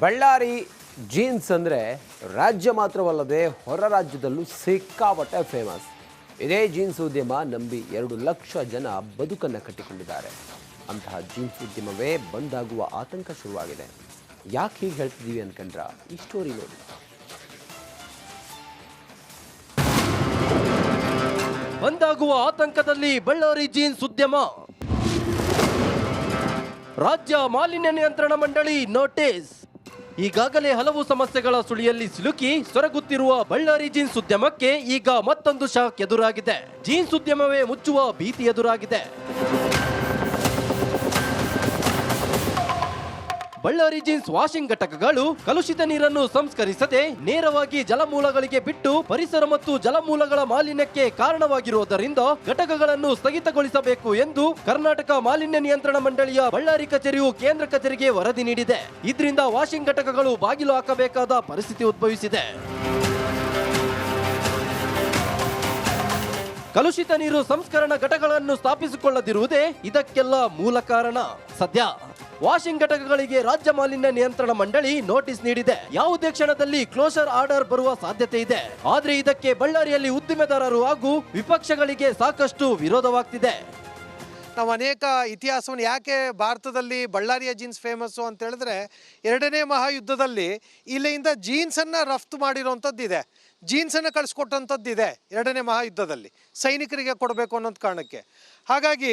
Ballari jeans ಅಂದರೆ ರಾಜ್ಯ ಮಾತ್ರವಲ್ಲದೆ ಹೊರ ರಾಜ್ಯದಲ್ಲೂ ಸಿಕ್ಕಾಪಟ್ಟೆ ಫೇಮಸ್ ಇದೇ ಜೀನ್ಸ್ ಉದ್ಯಮ ನಂಬಿ ಎರಡು ಲಕ್ಷ ಜನ ಬದುಕನ್ನು ಕಟ್ಟಿಕೊಂಡಿದ್ದಾರೆ. ಅಂತಹ ಜೀನ್ಸ್ ಉದ್ಯಮವೇ ಬಂದಾಗುವ ಆತಂಕ ಶುರುವಾಗಿದೆ. ಯಾಕೆ ಹೀಗೆ ಹೇಳ್ತಿದ್ದೀವಿ ಅನ್ಕಂಡ್ರ ಈ ಸ್ಟೋರಿ ನೋಡಿ. ಬಂದಾಗುವ ಆತಂಕದಲ್ಲಿ ಬಳ್ಳಾರಿ ಜೀನ್ಸ್ ಉದ್ಯಮ. ರಾಜ್ಯ ಮಾಲಿನ್ಯ ನಿಯಂತ್ರಣ ಮಂಡಳಿ ನೋಟಿಸ್ ಈಗಾಗಲೇ ಹಲವು ಸಮಸ್ಯೆಗಳ ಸುಳಿಯಲ್ಲಿ ಸಿಲುಕಿ ಸೊರಗುತ್ತಿರುವ ಬಳ್ಳಾರಿ ಜೀನ್ಸ್ ಉದ್ಯಮಕ್ಕೆ ಈಗ ಮತ್ತೊಂದು ಶಾಕ್ ಎದುರಾಗಿದೆ. ಜೀನ್ಸ್ ಉದ್ಯಮವೇ ಮುಚ್ಚುವ ಭೀತಿ ಎದುರಾಗಿದೆ. ಬಳ್ಳಾರಿ ಜೀನ್ಸ್ ವಾಷಿಂಗ್ ಘಟಕಗಳು ಕಲುಷಿತ ನೀರನ್ನು ಸಂಸ್ಕರಿಸದೆ ನೇರವಾಗಿ ಜಲಮೂಲಗಳಿಗೆ ಬಿಟ್ಟು ಪರಿಸರ ಮತ್ತು ಜಲಮೂಲಗಳ ಮಾಲಿನ್ಯಕ್ಕೆ ಕಾರಣವಾಗಿರುವುದರಿಂದ ಘಟಕಗಳನ್ನು ಸ್ಥಗಿತಗೊಳಿಸಬೇಕು ಎಂದು ಕರ್ನಾಟಕ ಮಾಲಿನ್ಯ ನಿಯಂತ್ರಣ ಮಂಡಳಿಯ ಬಳ್ಳಾರಿ ಕಚೇರಿಯು ಕೇಂದ್ರ ಕಚೇರಿಗೆ ವರದಿ ನೀಡಿದೆ. ಇದರಿಂದ ವಾಷಿಂಗ್ ಘಟಕಗಳು ಬಾಗಿಲು ಹಾಕಬೇಕಾದ ಪರಿಸ್ಥಿತಿ ಉದ್ಭವಿಸಿದೆ. ಕಲುಷಿತ ನೀರು ಸಂಸ್ಕರಣ ಘಟಕಗಳನ್ನು ಸ್ಥಾಪಿಸಿಕೊಳ್ಳದಿರುವುದೇ ಇದಕ್ಕೆಲ್ಲ ಮೂಲ ಕಾರಣ. ಸದ್ಯ ವಾಷಿಂಗ್ ಘಟಕಗಳಿಗೆ ರಾಜ್ಯ ಮಾಲಿನ್ಯ ನಿಯಂತ್ರಣ ಮಂಡಳಿ ನೋಟಿಸ್ ನೀಡಿದೆ. ಯಾವುದೇ ಕ್ಷಣದಲ್ಲಿ ಕ್ಲೋಸರ್ ಆರ್ಡರ್ ಬರುವ ಸಾಧ್ಯತೆ ಇದೆ. ಆದ್ರೆ ಇದಕ್ಕೆ ಬಳ್ಳಾರಿಯಲ್ಲಿ ಉದ್ದಿಮೆದಾರರು ಹಾಗೂ ವಿಪಕ್ಷಗಳಿಗೆ ಸಾಕಷ್ಟು ವಿರೋಧವಾಗ್ತಿದೆ. ನಾವು ಅನೇಕ ಇತಿಹಾಸವನ್ನು ಯಾಕೆ ಭಾರತದಲ್ಲಿ ಬಳ್ಳಾರಿಯ ಜೀನ್ಸ್ ಫೇಮಸ್ಸು ಅಂತ ಹೇಳಿದ್ರೆ, ಎರಡನೇ ಮಹಾಯುದ್ಧದಲ್ಲಿ ಇಲ್ಲಿಂದ ಜೀನ್ಸನ್ನು ರಫ್ತು ಮಾಡಿರೋವಂಥದ್ದು ಇದೆ ಜೀನ್ಸನ್ನು ಕಳಿಸ್ಕೊಟ್ಟಂಥದ್ದು ಇದೆ ಎರಡನೇ ಮಹಾಯುದ್ಧದಲ್ಲಿ. ಸೈನಿಕರಿಗೆ ಕೊಡಬೇಕು ಅನ್ನೋದು ಕಾರಣಕ್ಕೆ. ಹಾಗಾಗಿ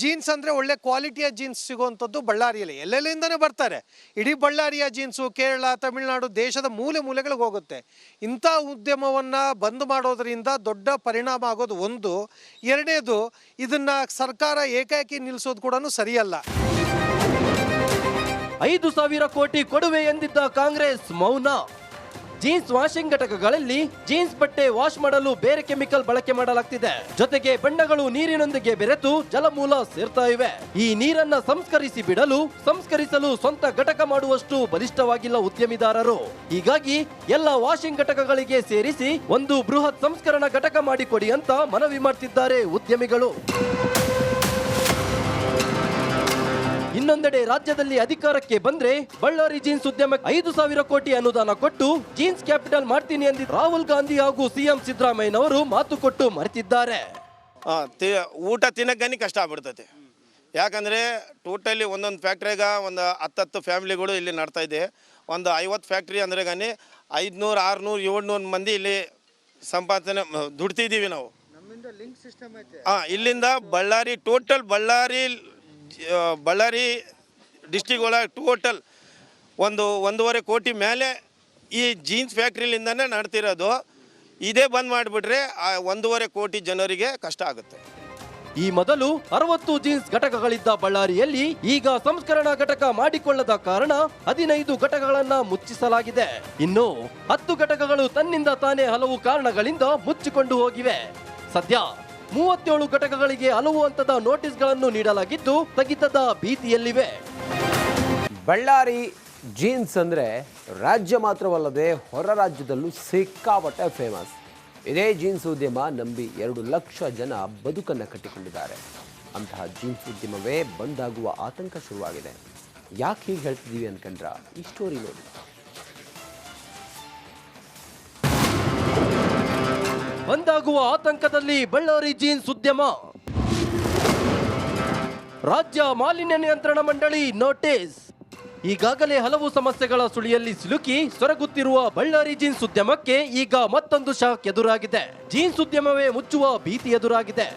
ಜೀನ್ಸ್ ಅಂದರೆ ಒಳ್ಳೆ ಕ್ವಾಲಿಟಿಯ ಜೀನ್ಸ್ ಸಿಗುವಂಥದ್ದು ಬಳ್ಳಾರಿಯಲ್ಲಿ. ಎಲ್ಲೆಲ್ಲಿಂದನೇ ಬರ್ತಾರೆ. ಇಡೀ ಬಳ್ಳಾರಿಯ ಜೀನ್ಸು ಕೇರಳ, ತಮಿಳುನಾಡು ದೇಶದ ಮೂಲೆ ಮೂಲೆಗಳಿಗೆ ಹೋಗುತ್ತೆ. ಇಂಥ ಉದ್ಯಮವನ್ನು ಬಂದ್ ಮಾಡೋದರಿಂದ ದೊಡ್ಡ ಪರಿಣಾಮ ಆಗೋದು ಒಂದು. ಎರಡನೇದು, ಇದನ್ನು ಸರ್ಕಾರ ಏಕಾಏಕಿ ನಿಲ್ಲಿಸೋದು ಕೂಡ ಸರಿಯಲ್ಲ. ಐದು ಸಾವಿರ ಕೋಟಿ ಕೊಡುವೆ ಎಂದಿದ್ದ ಕಾಂಗ್ರೆಸ್ ಮೌನ. ಜೀನ್ಸ್ ವಾಷಿಂಗ್ ಘಟಕಗಳಲ್ಲಿ ಜೀನ್ಸ್ ಬಟ್ಟೆ ವಾಶ್ ಮಾಡಲು ಬೇರೆ ಕೆಮಿಕಲ್ ಬಳಕೆ ಮಾಡಲಾಗ್ತಿದೆ. ಜೊತೆಗೆ ಬಣ್ಣಗಳು ನೀರಿನೊಂದಿಗೆ ಬೆರೆತು ಜಲಮೂಲ ಸೇರ್ತಾ ಇವೆ. ಈ ನೀರನ್ನ ಸಂಸ್ಕರಿಸಿ ಬಿಡಲು, ಸಂಸ್ಕರಿಸಲು ಸ್ವಂತ ಘಟಕ ಮಾಡುವಷ್ಟು ಬಲಿಷ್ಠವಾಗಿಲ್ಲ ಉದ್ಯಮಿದಾರರು. ಹೀಗಾಗಿ ಎಲ್ಲ ವಾಷಿಂಗ್ ಘಟಕಗಳಿಗೆ ಸೇರಿಸಿ ಒಂದು ಬೃಹತ್ ಸಂಸ್ಕರಣ ಘಟಕ ಮಾಡಿಕೊಡಿ ಅಂತ ಮನವಿ ಮಾಡ್ತಿದ್ದಾರೆ ಉದ್ಯಮಿಗಳು. ಇನ್ನೊಂದೆಡೆ ರಾಜ್ಯದಲ್ಲಿ ಅಧಿಕಾರಕ್ಕೆ ಬಂದ್ರೆ ಬಳ್ಳಾರಿ ಜೀನ್ಸ್ ಉದ್ಯಮಕ್ಕೆ ಐದು ಸಾವಿರ ಕೋಟಿ ಅನುದಾನ ಕೊಟ್ಟು ಜೀನ್ಸ್ ಕ್ಯಾಪಿಟಲ್ ಮಾಡ್ತೀನಿ ಎಂದಿದ್ದ ರಾಹುಲ್ ಗಾಂಧಿ ಹಾಗೂ ಸಿಎಂ ಸಿದ್ದರಾಮಯ್ಯನವರು ಮಾತು ಕೊಟ್ಟು ಮರೆತಿದ್ದಾರೆ. ಊಟ ತಿನ್ನಕ್ಕೆ ಕಷ್ಟ ಆಗ್ಬಿಡ್ತೈತೆ. ಯಾಕಂದರೆ ಟೋಟಲಿ ಒಂದೊಂದು ಫ್ಯಾಕ್ಟ್ರಿಯಾಗ ಒಂದು ಹತ್ತತ್ತು ಫ್ಯಾಮಿಲಿಗಳು ಇಲ್ಲಿ ನಡ್ತಾ ಇದೆ. ಒಂದು ಐವತ್ತು ಫ್ಯಾಕ್ಟ್ರಿ ಅಂದ್ರೆ ಗಾನಿ ಐದುನೂರು ಆರುನೂರು ಏಳ್ನೂರು ಮಂದಿ ಇಲ್ಲಿ ಸಂಪಾದನೆ ದುಡ್ತಿದ್ದೀವಿ ನಾವು. ಹಾಂ ಇಲ್ಲಿಂದ ಬಳ್ಳಾರಿ ಟೋಟಲ್ ಬಳ್ಳಾರಿ ಬಳ್ಳಾರಿ ಡಿಸ್ಟಿಕ್ ಒಳಗೆ ಟೋಟಲ್ ಒಂದು ಒಂದೂವರೆ ಕೋಟಿ ಮೇಲೆ ಈ ಜೀನ್ಸ್ ಫ್ಯಾಕ್ಟ್ರಿಲಿಂದನೇ ನಡ್ತಿರೋದು. ಇದೇ ಬಂದ್ ಮಾಡಿಬಿಟ್ರೆ, ಆ, ಒಂದೂವರೆ ಕೋಟಿ ಜನರಿಗೆ ಕಷ್ಟ ಆಗುತ್ತೆ. ಈ ಮೊದಲು ಅರವತ್ತು ಜೀನ್ಸ್ ಘಟಕಗಳಿದ್ದ ಬಳ್ಳಾರಿಯಲ್ಲಿ ಈಗ ಸಂಸ್ಕರಣಾ ಘಟಕ ಮಾಡಿಕೊಳ್ಳದ ಕಾರಣ ಹದಿನೈದು ಘಟಕಗಳನ್ನ ಮುಚ್ಚಿಸಲಾಗಿದೆ. ಇನ್ನು ಹತ್ತು ಘಟಕಗಳು ತನ್ನಿಂದ ತಾನೇ ಹಲವು ಕಾರಣಗಳಿಂದ ಮುಚ್ಚಿಕೊಂಡು ಹೋಗಿವೆ. ಸದ್ಯ ಮೂವತ್ತೇಳು ಘಟಕಗಳಿಗೆ ಹಲವು ಹಂತದ ನೋಟಿಸ್ಗಳನ್ನು ನೀಡಲಾಗಿದ್ದು, ಸ್ಥಗಿತದ ಭೀತಿಯಲ್ಲಿವೆ. ಬಳ್ಳಾರಿ ಜೀನ್ಸ್ ಅಂದರೆ ರಾಜ್ಯ ಮಾತ್ರವಲ್ಲದೆ ಹೊರ ರಾಜ್ಯದಲ್ಲೂ ಸಿಕ್ಕಾಪಟ್ಟೆ ಫೇಮಸ್ ಇದೇ ಜೀನ್ಸ್ ಉದ್ಯಮ ನಂಬಿ ಎರಡು ಲಕ್ಷ ಜನ ಬದುಕನ್ನು ಕಟ್ಟಿಕೊಂಡಿದ್ದಾರೆ. ಅಂತಹ ಜೀನ್ಸ್ ಉದ್ಯಮವೇ ಬಂದಾಗುವ ಆತಂಕ ಶುರುವಾಗಿದೆ. ಯಾಕೆ ಹೀಗೆ ಹೇಳ್ತಿದ್ದೀವಿ ಅನ್ಕಂಡ್ರ? ಈ ಸ್ಟೋರಿ ನೋಡಿ. ಬಂದಾಗುವ ಆತಂಕದಲ್ಲಿ ಬಳ್ಳಾರಿ ಜೀನ್ಸ್ ಉದ್ಯಮ. ರಾಜ್ಯ ಮಾಲಿನ್ಯ ನಿಯಂತ್ರಣ ಮಂಡಳಿ ನೋಟಿಸ್. ಈಗಾಗಲೇ ಹಲವು ಸಮಸ್ಯೆಗಳ ಸುಳಿಯಲ್ಲಿ ಸಿಲುಕಿ ಸೊರಗುತ್ತಿರುವ ಬಳ್ಳಾರಿ ಜೀನ್ಸ್ ಉದ್ಯಮಕ್ಕೆ ಈಗ ಮತ್ತೊಂದು ಶಾಕ್ ಎದುರಾಗಿದೆ. ಜೀನ್ಸ್ ಉದ್ಯಮವೇ ಮುಚ್ಚುವ ಭೀತಿ ಎದುರಾಗಿದೆ.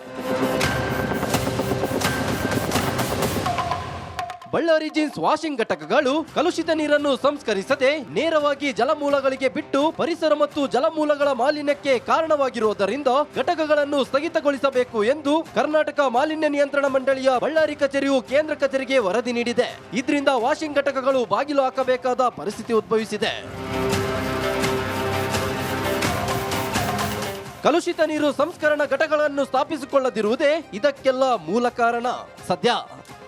ಬಳ್ಳಾರಿ ಜೀನ್ಸ್ ವಾಷಿಂಗ್ ಘಟಕಗಳು ಕಲುಷಿತ ನೀರನ್ನು ಸಂಸ್ಕರಿಸದೆ ನೇರವಾಗಿ ಜಲಮೂಲಗಳಿಗೆ ಬಿಟ್ಟು ಪರಿಸರ ಮತ್ತು ಜಲಮೂಲಗಳ ಮಾಲಿನ್ಯಕ್ಕೆ ಕಾರಣವಾಗಿರುವುದರಿಂದ ಘಟಕಗಳನ್ನು ಸ್ಥಗಿತಗೊಳಿಸಬೇಕು ಎಂದು ಕರ್ನಾಟಕ ಮಾಲಿನ್ಯ ನಿಯಂತ್ರಣ ಮಂಡಳಿಯ ಬಳ್ಳಾರಿ ಕಚೇರಿಯು ಕೇಂದ್ರ ಕಚೇರಿಗೆ ವರದಿ ನೀಡಿದೆ. ಇದರಿಂದ ವಾಷಿಂಗ್ ಘಟಕಗಳು ಬಾಗಿಲು ಹಾಕಬೇಕಾದ ಪರಿಸ್ಥಿತಿ ಉದ್ಭವಿಸಿದೆ. ಕಲುಷಿತ ನೀರು ಸಂಸ್ಕರಣ ಘಟಕಗಳನ್ನು ಸ್ಥಾಪಿಸಿಕೊಳ್ಳದಿರುವುದೇ ಇದಕ್ಕೆಲ್ಲ ಮೂಲ ಕಾರಣ. ಸದ್ಯ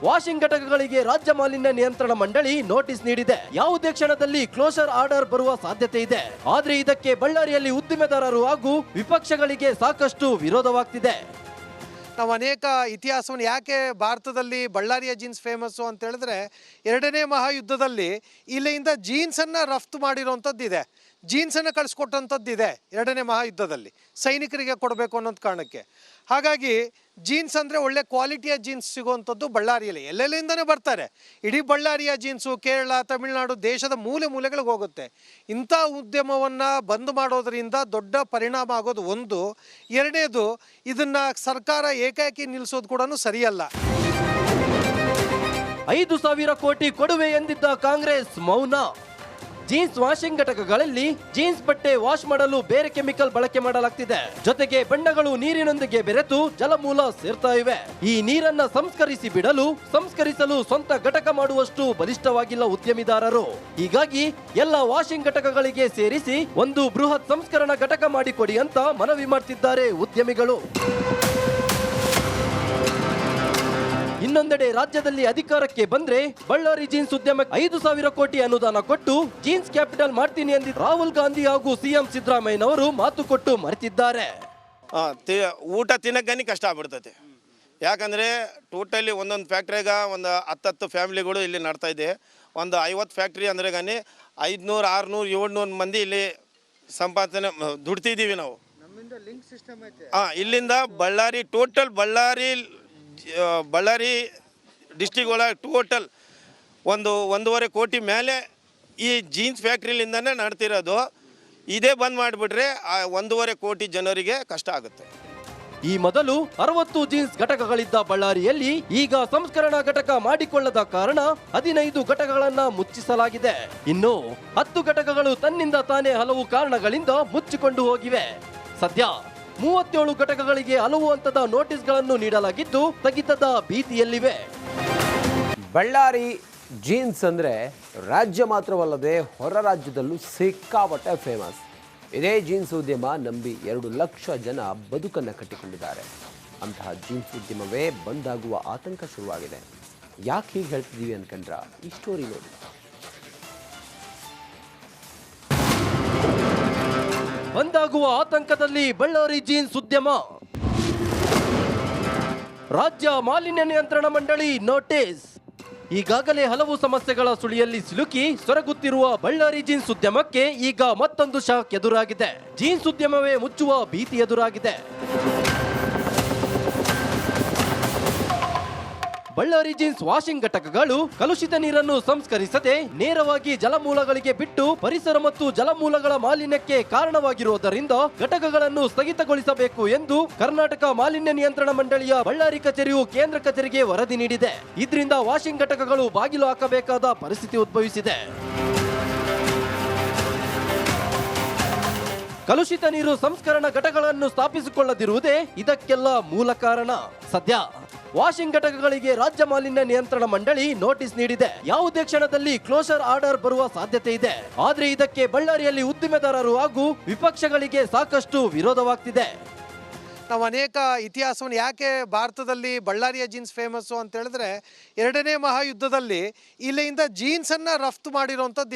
ವಾಷಿಂಗ್ ಘಟಕಗಳಿಗೆ ರಾಜ್ಯ ಮಾಲಿನ್ಯ ನಿಯಂತ್ರಣ ಮಂಡಳಿ ನೋಟಿಸ್ ನೀಡಿದೆ. ಯಾವುದೇ ಕ್ಷಣದಲ್ಲಿ ಕ್ಲೋಸರ್ ಆರ್ಡರ್ ಬರುವ ಸಾಧ್ಯತೆ ಇದೆ. ಆದ್ರೆ ಇದಕ್ಕೆ ಬಳ್ಳಾರಿಯಲ್ಲಿ ಉದ್ದಿಮೆದಾರರು ಹಾಗೂ ವಿಪಕ್ಷಗಳಿಗೆ ಸಾಕಷ್ಟು ವಿರೋಧವಾಗ್ತಿದೆ. ನಾವು ಅನೇಕ ಇತಿಹಾಸವನ್ನು ಯಾಕೆ ಭಾರತದಲ್ಲಿ ಬಳ್ಳಾರಿಯ ಜೀನ್ಸ್ ಫೇಮಸ್ಸು ಅಂತ ಹೇಳಿದ್ರೆ, ಎರಡನೇ ಮಹಾಯುದ್ಧದಲ್ಲಿ ಇಲ್ಲಿಂದ ಜೀನ್ಸನ್ನು ರಫ್ತು ಮಾಡಿರೋವಂಥದ್ದು ಇದೆ ಜೀನ್ಸನ್ನು ಕಳಿಸ್ಕೊಟ್ಟಂಥದ್ದು ಇದೆ ಎರಡನೇ ಮಹಾಯುದ್ಧದಲ್ಲಿ ಸೈನಿಕರಿಗೆ ಕೊಡಬೇಕು ಅನ್ನೋದು ಕಾರಣಕ್ಕೆ. ಹಾಗಾಗಿ ಜೀನ್ಸ್ ಅಂದರೆ ಒಳ್ಳೆ ಕ್ವಾಲಿಟಿಯ ಜೀನ್ಸ್ ಸಿಗುವಂಥದ್ದು ಬಳ್ಳಾರಿಯಲ್ಲಿ. ಎಲ್ಲೆಲ್ಲಿಂದನೇ ಬರ್ತಾರೆ. ಇಡೀ ಬಳ್ಳಾರಿಯ ಜೀನ್ಸು ಕೇರಳ, ತಮಿಳುನಾಡು ದೇಶದ ಮೂಲೆ ಮೂಲೆಗಳಿಗೆ ಹೋಗುತ್ತೆ. ಇಂಥ ಉದ್ಯಮವನ್ನು ಬಂದ್ ಮಾಡೋದರಿಂದ ದೊಡ್ಡ ಪರಿಣಾಮ ಆಗೋದು ಒಂದು. ಎರಡನೇದು, ಇದನ್ನು ಸರ್ಕಾರ ಏಕಾಏಕಿ ನಿಲ್ಲಿಸೋದು ಕೂಡ ಸರಿಯಲ್ಲ. ಐದು ಸಾವಿರ ಕೋಟಿ ಕೊಡುವೆ ಎಂದಿದ್ದ ಕಾಂಗ್ರೆಸ್ ಮೌನ. ಜೀನ್ಸ್ ವಾಷಿಂಗ್ ಘಟಕಗಳಲ್ಲಿ ಜೀನ್ಸ್ ಬಟ್ಟೆ ವಾಶ್ ಮಾಡಲು ಬೇರೆ ಕೆಮಿಕಲ್ ಬಳಕೆ ಮಾಡಲಾಗ್ತಿದೆ. ಜೊತೆಗೆ ಬಣ್ಣಗಳು ನೀರಿನೊಂದಿಗೆ ಬೆರೆತು ಜಲಮೂಲ ಸೇರ್ತಾ ಇವೆ. ಈ ನೀರನ್ನ ಸಂಸ್ಕರಿಸಿ ಬಿಡಲು, ಸಂಸ್ಕರಿಸಲು ಸ್ವಂತ ಘಟಕ ಮಾಡುವಷ್ಟು ಬಲಿಷ್ಠವಾಗಿಲ್ಲ ಉದ್ಯಮಿದಾರರು. ಹೀಗಾಗಿ ಎಲ್ಲ ವಾಷಿಂಗ್ ಘಟಕಗಳಿಗೆ ಸೇರಿಸಿ ಒಂದು ಬೃಹತ್ ಸಂಸ್ಕರಣ ಘಟಕ ಮಾಡಿಕೊಡಿ ಅಂತ ಮನವಿ ಮಾಡ್ತಿದ್ದಾರೆ ಉದ್ಯಮಿಗಳು. ಇನ್ನೊಂದೆಡೆ ರಾಜ್ಯದಲ್ಲಿ ಅಧಿಕಾರಕ್ಕೆ ಬಂದ್ರೆ ಬಳ್ಳಾರಿ ಜೀನ್ಸ್ ಉದ್ಯಮಕ್ಕೆ ಐದು ಸಾವಿರ ಕೋಟಿ ಅನುದಾನ ಕೊಟ್ಟು ಜೀನ್ಸ್ ಕ್ಯಾಪಿಟಲ್ ಮಾಡ್ತೀನಿ ಎಂದಿದ್ದ ರಾಹುಲ್ ಗಾಂಧಿ ಹಾಗೂ ಸಿಎಂ ಸಿದ್ದರಾಮಯ್ಯನವರು ಮಾತು ಕೊಟ್ಟು ಮರೆತಿದ್ದಾರೆ. ಊಟ ತಿನ್ನಕ್ಕನಿ ಕಷ್ಟ ಆಗ್ಬಿಡ್ತೈತೆ. ಯಾಕಂದರೆ ಟೋಟಲಿ ಒಂದೊಂದು ಫ್ಯಾಕ್ಟ್ರಿಯಾಗ ಒಂದು ಹತ್ತತ್ತು ಫ್ಯಾಮಿಲಿಗಳು ಇಲ್ಲಿ ನಡ್ತಾ ಇದೆ. ಒಂದು ಐವತ್ತು ಫ್ಯಾಕ್ಟ್ರಿ ಅಂದ್ರೆ ಗಾನಿ ಐದುನೂರು ಆರುನೂರು ಏಳ್ನೂರು ಮಂದಿ ಇಲ್ಲಿ ಸಂಪಾದನೆ ದುಡ್ತಿದ್ದೀವಿ ನಾವು. ಹಾಂ ಇಲ್ಲಿಂದ ಬಳ್ಳಾರಿ ಟೋಟಲ್ ಬಳ್ಳಾರಿ ಬಳ್ಳಾರಿ ಡಿಸ್ಟಿಕ್ ಒಳಗೆ ಟೋಟಲ್ ಒಂದು ಒಂದೂವರೆ ಕೋಟಿ ಮೇಲೆ ಈ ಜೀನ್ಸ್ ಫ್ಯಾಕ್ಟ್ರಿಲಿಂದನೇ ನಡ್ತಿರೋದು. ಇದೇ ಬಂದ್ ಮಾಡಿಬಿಟ್ರೆ ಆ ಒಂದೂವರೆ ಕೋಟಿ ಜನರಿಗೆ ಕಷ್ಟ ಆಗುತ್ತೆ. ಈ ಮೊದಲು ಅರವತ್ತು ಜೀನ್ಸ್ ಘಟಕಗಳಿದ್ದ ಬಳ್ಳಾರಿಯಲ್ಲಿ ಈಗ ಸಂಸ್ಕರಣಾ ಘಟಕ ಮಾಡಿಕೊಳ್ಳದ ಕಾರಣ ಹದಿನೈದು ಘಟಕಗಳನ್ನ ಮುಚ್ಚಿಸಲಾಗಿದೆ. ಇನ್ನು ಹತ್ತು ಘಟಕಗಳು ತನ್ನಿಂದ ತಾನೇ ಹಲವು ಕಾರಣಗಳಿಂದ ಮುಚ್ಚಿಕೊಂಡು ಹೋಗಿವೆ. ಸದ್ಯ ಮೂವತ್ತೇಳು ಘಟಕಗಳಿಗೆ ಹಲವು ಹಂತದ ನೋಟಿಸ್ಗಳನ್ನು ನೀಡಲಾಗಿದ್ದು, ಸ್ಥಗಿತದ ಭೀತಿಯಲ್ಲಿವೆ. ಬಳ್ಳಾರಿ ಜೀನ್ಸ್ ಅಂದರೆ ರಾಜ್ಯ ಮಾತ್ರವಲ್ಲದೆ ಹೊರ ರಾಜ್ಯದಲ್ಲೂ ಸಿಕ್ಕಾಪಟ್ಟೆ ಫೇಮಸ್ ಇದೇ ಜೀನ್ಸ್ ಉದ್ಯಮ ನಂಬಿ ಎರಡು ಲಕ್ಷ ಜನ ಬದುಕನ್ನು ಕಟ್ಟಿಕೊಂಡಿದ್ದಾರೆ. ಅಂತಹ ಜೀನ್ಸ್ ಉದ್ಯಮವೇ ಬಂದಾಗುವ ಆತಂಕ ಶುರುವಾಗಿದೆ. ಯಾಕೆ ಹೀಗೆ ಹೇಳ್ತಿದ್ದೀವಿ ಅನ್ಕಂಡ್ರ? ಈ ಸ್ಟೋರಿ ನೋಡಿ. ಬಂದಾಗುವ ಆತಂಕದಲ್ಲಿ ಬಳ್ಳಾರಿ ಜೀನ್ಸ್ ಉದ್ಯಮ. ರಾಜ್ಯ ಮಾಲಿನ್ಯ ನಿಯಂತ್ರಣ ಮಂಡಳಿ ನೋಟಿಸ್. ಈಗಾಗಲೇ ಹಲವು ಸಮಸ್ಯೆಗಳ ಸುಳಿಯಲ್ಲಿ ಸಿಲುಕಿ ಸೊರಗುತ್ತಿರುವ ಬಳ್ಳಾರಿ ಜೀನ್ಸ್ ಉದ್ಯಮಕ್ಕೆ ಈಗ ಮತ್ತೊಂದು ಶಾಕ್ ಎದುರಾಗಿದೆ. ಜೀನ್ಸ್ ಉದ್ಯಮವೇ ಮುಚ್ಚುವ ಭೀತಿ ಎದುರಾಗಿದೆ. ಬಳ್ಳಾರಿ ಜೀನ್ಸ್ ವಾಷಿಂಗ್ ಘಟಕಗಳು ಕಲುಷಿತ ನೀರನ್ನು ಸಂಸ್ಕರಿಸದೆ ನೇರವಾಗಿ ಜಲಮೂಲಗಳಿಗೆ ಬಿಟ್ಟು ಪರಿಸರ ಮತ್ತು ಜಲಮೂಲಗಳ ಮಾಲಿನ್ಯಕ್ಕೆ ಕಾರಣವಾಗಿರುವುದರಿಂದ ಘಟಕಗಳನ್ನು ಸ್ಥಗಿತಗೊಳಿಸಬೇಕು ಎಂದು ಕರ್ನಾಟಕ ಮಾಲಿನ್ಯ ನಿಯಂತ್ರಣ ಮಂಡಳಿಯ ಬಳ್ಳಾರಿ ಕಚೇರಿಯು ಕೇಂದ್ರ ಕಚೇರಿಗೆ ವರದಿ ನೀಡಿದೆ. ಇದರಿಂದ ವಾಷಿಂಗ್ ಘಟಕಗಳು ಬಾಗಿಲು ಹಾಕಬೇಕಾದ ಪರಿಸ್ಥಿತಿ ಉದ್ಭವಿಸಿದೆ. ಕಲುಷಿತ ನೀರು ಸಂಸ್ಕರಣ ಘಟಕಗಳನ್ನು ಸ್ಥಾಪಿಸಿಕೊಳ್ಳದಿರುವುದೇ ಇದಕ್ಕೆಲ್ಲ ಮೂಲ ಕಾರಣ. ಸದ್ಯ ವಾಷಿಂಗ್ ಘಟಕಗಳಿಗೆ ರಾಜ್ಯ ಮಾಲಿನ್ಯ ನಿಯಂತ್ರಣ ಮಂಡಳಿ ನೋಟಿಸ್ ನೀಡಿದೆ. ಯಾವುದೇ ಕ್ಷಣದಲ್ಲಿ ಕ್ಲೋಸರ್ ಆರ್ಡರ್ ಬರುವ ಸಾಧ್ಯತೆ ಇದೆ. ಆದ್ರೆ ಇದಕ್ಕೆ ಬಳ್ಳಾರಿಯಲ್ಲಿ ಉದ್ದಿಮೆದಾರರು ಹಾಗೂ ವಿಪಕ್ಷಗಳಿಗೆ ಸಾಕಷ್ಟು ವಿರೋಧವಾಗ್ತಿದೆ. ನಾವು ಅನೇಕ ಇತಿಹಾಸವನ್ನು ಯಾಕೆ ಭಾರತದಲ್ಲಿ ಬಳ್ಳಾರಿಯ ಜೀನ್ಸ್ ಫೇಮಸ್ಸು ಅಂತ ಹೇಳಿದ್ರೆ, ಎರಡನೇ ಮಹಾಯುದ್ಧದಲ್ಲಿ ಇಲ್ಲಿಂದ ಜೀನ್ಸನ್ನು ರಫ್ತು ಮಾಡಿರುವಂಥದ್ದು ಇದೆ